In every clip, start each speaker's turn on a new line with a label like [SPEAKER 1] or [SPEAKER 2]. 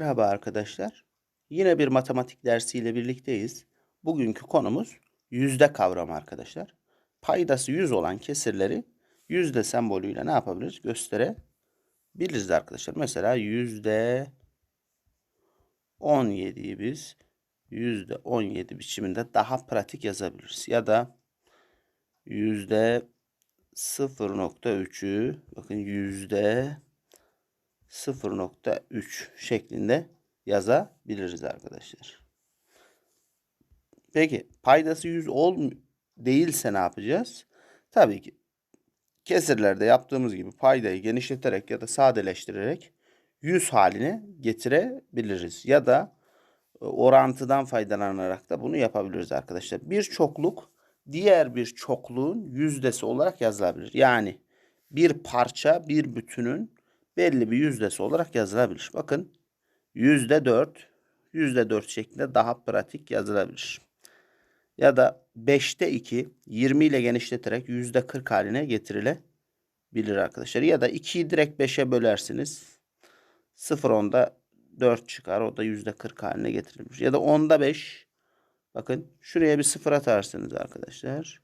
[SPEAKER 1] Merhaba arkadaşlar. Yine bir matematik dersiyle birlikteyiz. Bugünkü konumuz yüzde kavramı arkadaşlar. Paydası 100 olan kesirleri yüzde sembolüyle ne yapabiliriz? Gösterebiliriz arkadaşlar. Mesela yüzde 17'yi biz yüzde 17 biçiminde daha pratik yazabiliriz. Ya da yüzde 0.3'ü bakın yüzde 0.3 şeklinde yazabiliriz arkadaşlar. Peki paydası 100 ol değilse ne yapacağız? Tabii ki kesirlerde yaptığımız gibi paydayı genişleterek ya da sadeleştirerek 100 haline getirebiliriz. Ya da e, orantıdan faydalanarak da bunu yapabiliriz arkadaşlar. Bir çokluk diğer bir çokluğun yüzdesi olarak yazılabilir. Yani bir parça bir bütünün belli bir yüzdesi olarak yazılabilir. Bakın yüzde dört, yüzde dört şeklinde daha pratik yazılabilir. Ya da 5'te 2, 20 ile genişleterek yüzde 40 haline getirilebilir arkadaşlar. Ya da 2'yi direkt 5'e bölersiniz. 0 10'da 4 çıkar. O da yüzde 40 haline getirilir. Ya da 10'da 5. Bakın şuraya bir 0 atarsınız arkadaşlar.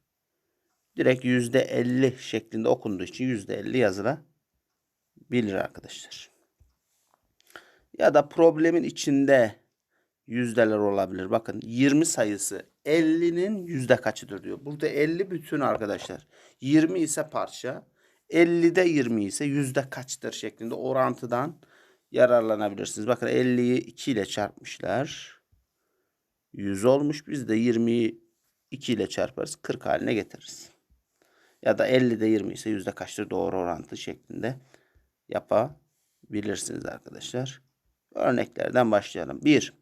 [SPEAKER 1] Direkt yüzde 50 şeklinde okunduğu için yüzde 50 yazılabilir bilir arkadaşlar. Ya da problemin içinde yüzdeler olabilir. Bakın 20 sayısı 50'nin yüzde kaçıdır diyor. Burada 50 bütün arkadaşlar. 20 ise parça. 50'de 20 ise yüzde kaçtır şeklinde orantıdan yararlanabilirsiniz. Bakın 50'yi 2 ile çarpmışlar. 100 olmuş. Biz de 20'yi 2 ile çarparız. 40 haline getiririz. Ya da 50'de 20 ise yüzde kaçtır doğru orantı şeklinde yapabilirsiniz arkadaşlar. Örneklerden başlayalım. 1.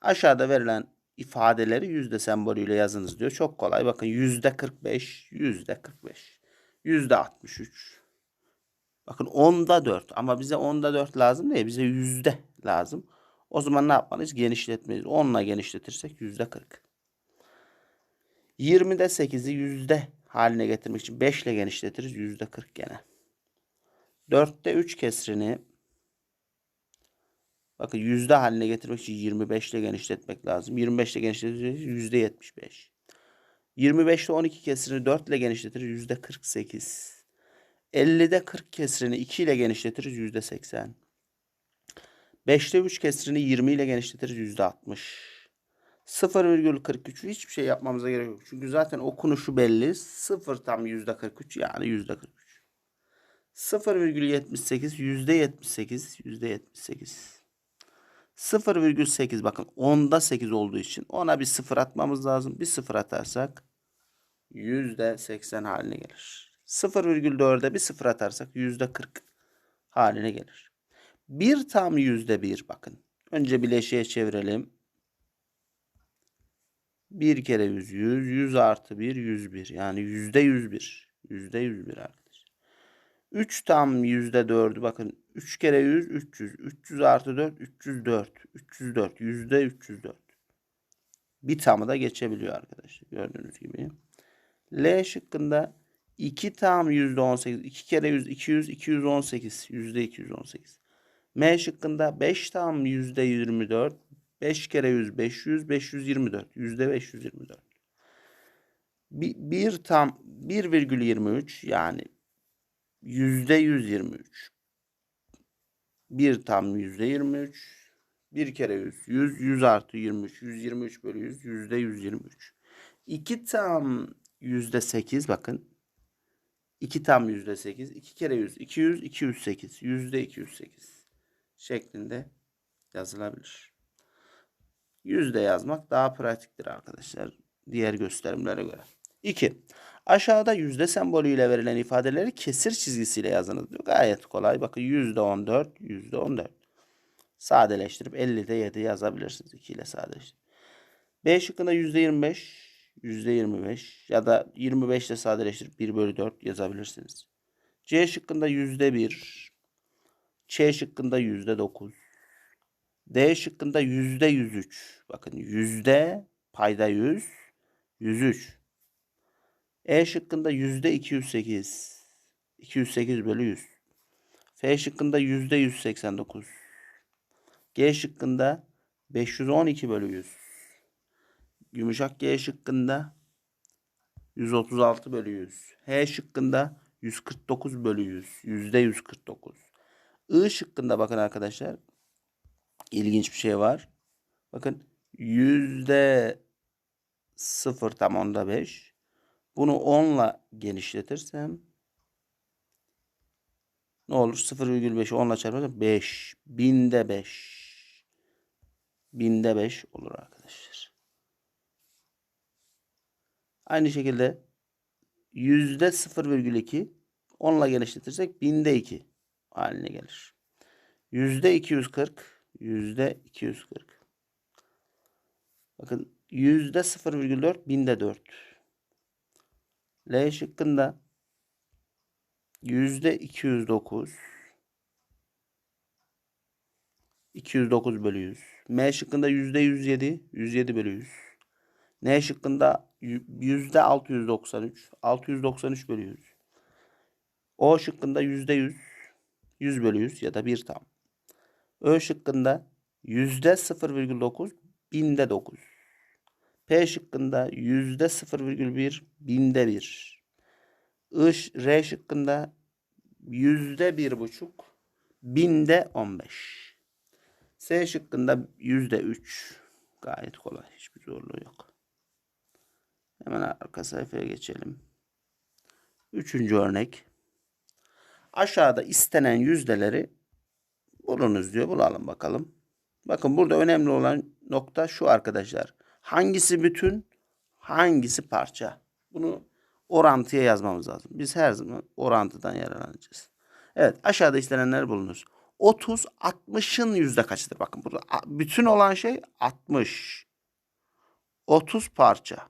[SPEAKER 1] Aşağıda verilen ifadeleri yüzde sembolüyle yazınız diyor. Çok kolay. Bakın yüzde 45, yüzde 45, yüzde 63. Bakın onda 4 ama bize onda 4 lazım değil. Bize yüzde lazım. O zaman ne yapmalıyız? Genişletmeliyiz. 10 ile genişletirsek yüzde 40. 20'de 8'i yüzde haline getirmek için 5 ile genişletiriz. Yüzde 40 gene. 4'te 3 kesrini bakın yüzde haline getirmek için 25 ile genişletmek lazım. 25 ile genişletince yüzde 75. 25'te 12 kesrini 4 ile genişletiriz yüzde 48. 50'de 40 kesrini 2 ile genişletiriz yüzde 80. 5'te 3 kesrini 20 ile genişletiriz yüzde 60. 0,43 hiçbir şey yapmamıza gerek yok. Çünkü zaten okunuşu belli. 0 tam yüzde 43 yani yüzde 43. 0,78 yüzde 78 yüzde 78. 0,8 bakın onda 8 olduğu için ona bir sıfır atmamız lazım. Bir sıfır atarsak yüzde 80 haline gelir. 0,4'e bir sıfır atarsak yüzde 40 haline gelir. Bir tam yüzde bir bakın. Önce bileşiğe çevirelim. Bir kere yüz, yüz, yüz artı bir, yüz bir. Yani yüzde yüz bir. Yüzde yüz bir arkadaşlar. 3 tam yüzde 4'ü bakın 3 kere 100 300. 300 artı 4 304. 304 yüzde 304. Bir tamı da geçebiliyor arkadaşlar gördüğünüz gibi. L şıkkında 2 tam yüzde 18. 2 kere 100 200 218 yüzde 218. M şıkkında 5 tam yüzde 24. 5 kere 100 500 524 yüzde 524. Bir, bir tam 1,23 yani yüzde 123. Bir tam yüzde 23. Bir kere 100. 100, 100 artı 23. 123 bölü 100. Yüzde 123. 2 tam yüzde 8 bakın. 2 tam yüzde 8. 2 kere 100. 200, 208. Yüzde 208 şeklinde yazılabilir. Yüzde yazmak daha pratiktir arkadaşlar. Diğer gösterimlere göre. 2. Aşağıda yüzde sembolüyle verilen ifadeleri kesir çizgisiyle yazınız diyor. Gayet kolay. Bakın yüzde on dört, yüzde on dört. Sadeleştirip 50'de 7 yazabilirsiniz. 2 ile sadeleştirip. B şıkkında yüzde yirmi beş, yüzde yirmi beş ya da 25 ile sadeleştirip 1 bölü 4 yazabilirsiniz. C şıkkında yüzde bir, Ç şıkkında yüzde dokuz, D şıkkında yüzde yüz üç. Bakın yüzde payda yüz, yüz üç. E şıkkında yüzde 208. 208 bölü 100. F şıkkında yüzde 189. G şıkkında 512 bölü 100. Yumuşak G şıkkında 136 bölü 100. H şıkkında 149 bölü 100. Yüzde 149. I şıkkında bakın arkadaşlar. ilginç bir şey var. Bakın yüzde 0 tam onda 5. Bunu 10 ile genişletirsem ne olur? 0,5'i 10 ile çarparsam 5. Binde 5. Binde 5 olur arkadaşlar. Aynı şekilde yüzde 0,2 10 ile genişletirsek binde 2 haline gelir. Yüzde 240 yüzde 240. Bakın yüzde 0,4 binde 4. L şıkkında yüzde 209 209 bölü 100. M şıkkında yüzde 107 107 bölü 100. N şıkkında yüzde 693 693 bölü 100. O şıkkında yüzde 100 100 bölü 100 ya da 1 tam. Ö şıkkında yüzde 0,9 binde 9. P şıkkında yüzde 0,1 binde 1. I, R şıkkında yüzde 1,5 binde 15. S şıkkında yüzde 3. Gayet kolay. Hiçbir zorluğu yok. Hemen arka sayfaya geçelim. Üçüncü örnek. Aşağıda istenen yüzdeleri bulunuz diyor. Bulalım bakalım. Bakın burada önemli olan nokta şu arkadaşlar. Hangisi bütün, hangisi parça? Bunu orantıya yazmamız lazım. Biz her zaman orantıdan yararlanacağız. Evet aşağıda istenenler bulunuz. 30 60'ın yüzde kaçıdır? Bakın burada bütün olan şey 60. 30 parça.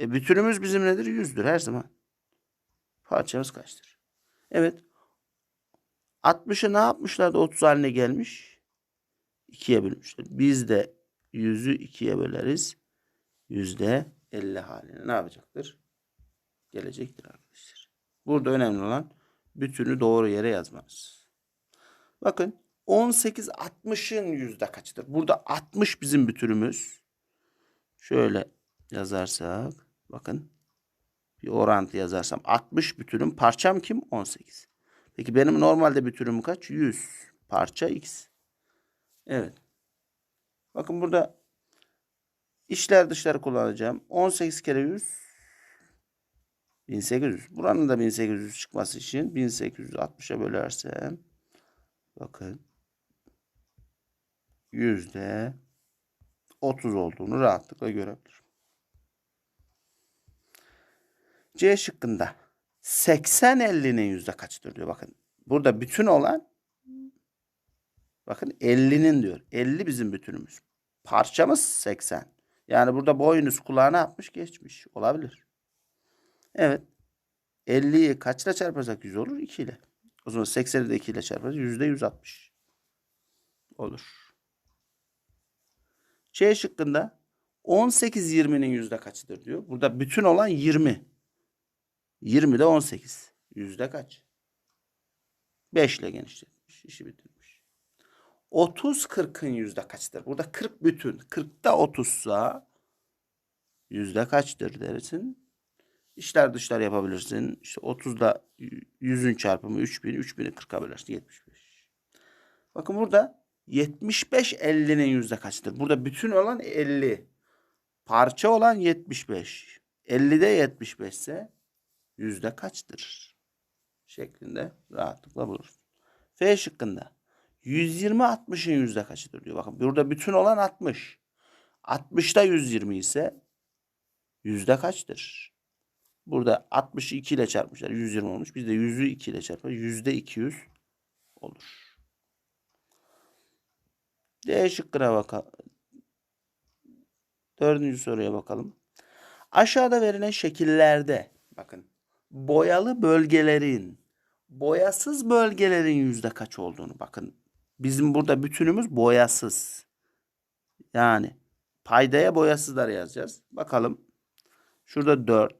[SPEAKER 1] E bütünümüz bizim nedir? 100'dür her zaman. Parçamız kaçtır? Evet. 60'ı ne yapmışlar da 30 haline gelmiş? 2'ye bölmüşler. Biz de 100'ü 2'ye böleriz. Yüzde 50 haline ne yapacaktır? Gelecektir arkadaşlar. Burada önemli olan bütünü doğru yere yazmanız. Bakın 18 60'ın yüzde kaçtır? Burada 60 bizim bütünümüz. Şöyle yazarsak bakın bir orantı yazarsam 60 bütünüm parçam kim? 18. Peki benim normalde bütünüm kaç? 100 parça x. Evet. Bakın burada işler dışları kullanacağım. 18 kere 100 1800. Buranın da 1800 çıkması için 1860'a bölersem bakın yüzde 30 olduğunu rahatlıkla görebilirim. C şıkkında 80 50'nin yüzde kaçtır diyor. Bakın burada bütün olan bakın 50'nin diyor. 50 bizim bütünümüz. Parçamız 80. Yani burada boyunuz kulağına atmış geçmiş. Olabilir. Evet. 50'yi kaçla çarparsak 100 olur? 2 ile. O zaman 80'i de 2 ile çarparız. Yüzde 160. Olur. C şıkkında 18 20'nin yüzde kaçıdır diyor. Burada bütün olan 20. 20 de 18. Yüzde kaç? 5 ile genişletmiş. işi bitirmiş. 30 40'ın yüzde kaçtır? Burada 40 bütün. 40'ta 30 sa yüzde kaçtır dersin. İşler dışlar yapabilirsin. İşte 30'da 100'ün çarpımı 3000. 3000'i 40'a bölersin. 75. Bakın burada 75 50'nin yüzde kaçtır? Burada bütün olan 50. Parça olan 75. 50'de 75 ise yüzde kaçtır? Şeklinde rahatlıkla buluruz. F şıkkında 120 60'ın yüzde kaçıdır diyor. Bakın burada bütün olan 60. 60'da 120 ise yüzde kaçtır? Burada 60'ı 2 ile çarpmışlar. 120 olmuş. Biz de 100'ü 2 ile çarparız. Yüzde 200 olur. D şıkkına bakalım. Dördüncü soruya bakalım. Aşağıda verilen şekillerde bakın boyalı bölgelerin boyasız bölgelerin yüzde kaç olduğunu bakın. Bizim burada bütünümüz boyasız. Yani paydaya boyasızlar yazacağız. Bakalım. Şurada 4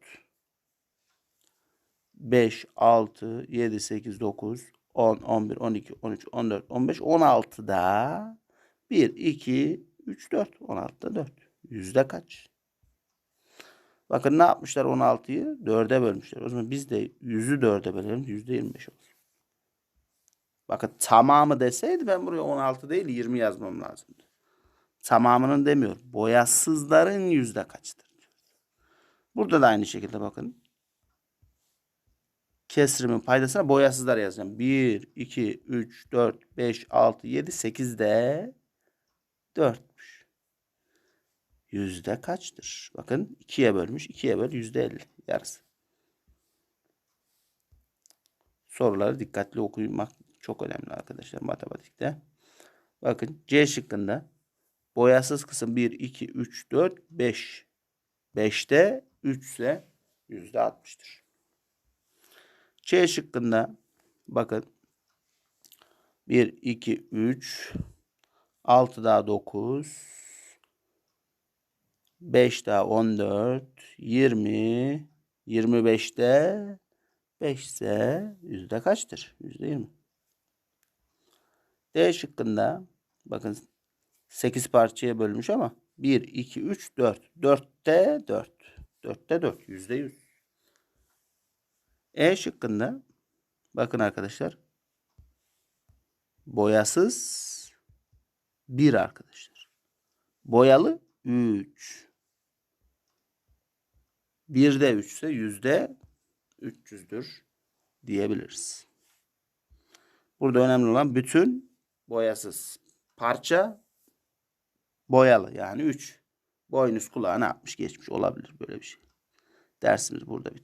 [SPEAKER 1] 5, 6, 7, 8, 9, 10, 11, 12, 13, 14, 15, 16'da 1, 2, 3, 4. 16'da 4. Yüzde kaç? Bakın ne yapmışlar 16'yı? 4'e bölmüşler. O zaman biz de 100'ü 4'e bölelim. Yüzde 25 olsun. Bakın tamamı deseydi ben buraya 16 değil 20 yazmam lazımdı. Tamamının demiyor. Boyasızların yüzde kaçtır? Burada da aynı şekilde bakın. Kesrimin paydasına boyasızlar yazacağım. 1, 2, 3, 4, 5, 6, 7, 8 de 4'müş. Yüzde kaçtır? Bakın 2'ye bölmüş. 2'ye böl yüzde 50. Yarısı. Soruları dikkatli okumak çok önemli arkadaşlar matematikte. Bakın C şıkkında boyasız kısım 1, 2, 3, 4, 5. 5'te 3 ise yüzde 60'tır. C şıkkında bakın 1, 2, 3, 6 daha 9, 5 daha 14, 20, 25'te 5 ise yüzde kaçtır? Yüzde 20. D şıkkında bakın 8 parçaya bölmüş ama 1, 2, 3, 4. 4'te 4. 4'te 4. Yüzde 100. E şıkkında bakın arkadaşlar boyasız 1 arkadaşlar. Boyalı 3. 1'de 3 ise yüzde 300'dür diyebiliriz. Burada önemli olan bütün boyasız. Parça boyalı yani 3. Boynuz kulağı ne yapmış geçmiş olabilir böyle bir şey. Dersimiz burada bitti.